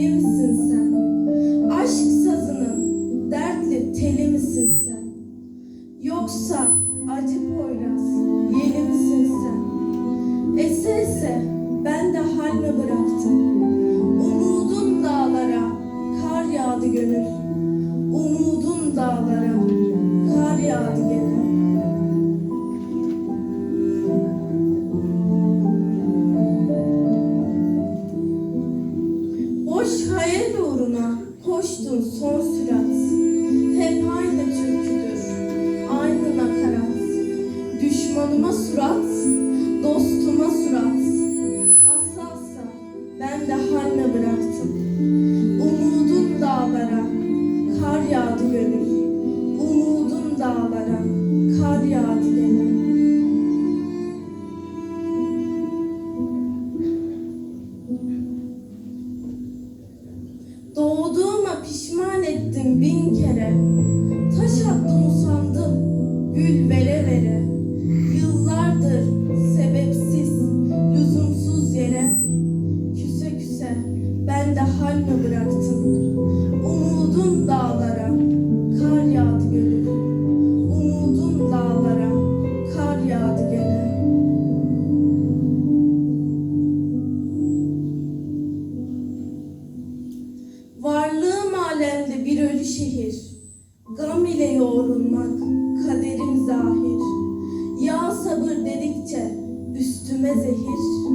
deli misin sen? Aşk sazının dertli teli misin sen? Yoksa acı poyraz yeli misin sen? Ese ese ben de hal mi bırak? Koştun son sürat. Hep aynı türküdür, aynı nakarat. Düşmanıma surat, dostuma surat. Asa asa ben de haline bıraktım. Umudun dağlara, kar yağdı gönül. Umudun dağlara, kar yağdı Doğduğuma pişman ettim bin kere. Taş attım usandım, gül vere vere. Yıllardır sebepsiz, lüzumsuz yere. Küse küse ben de hal mi bıraktım? Umudun dağlara, ölü şehir. Gam ile yoğrulmak kaderim zahir. Ya sabır dedikçe üstüme zehir.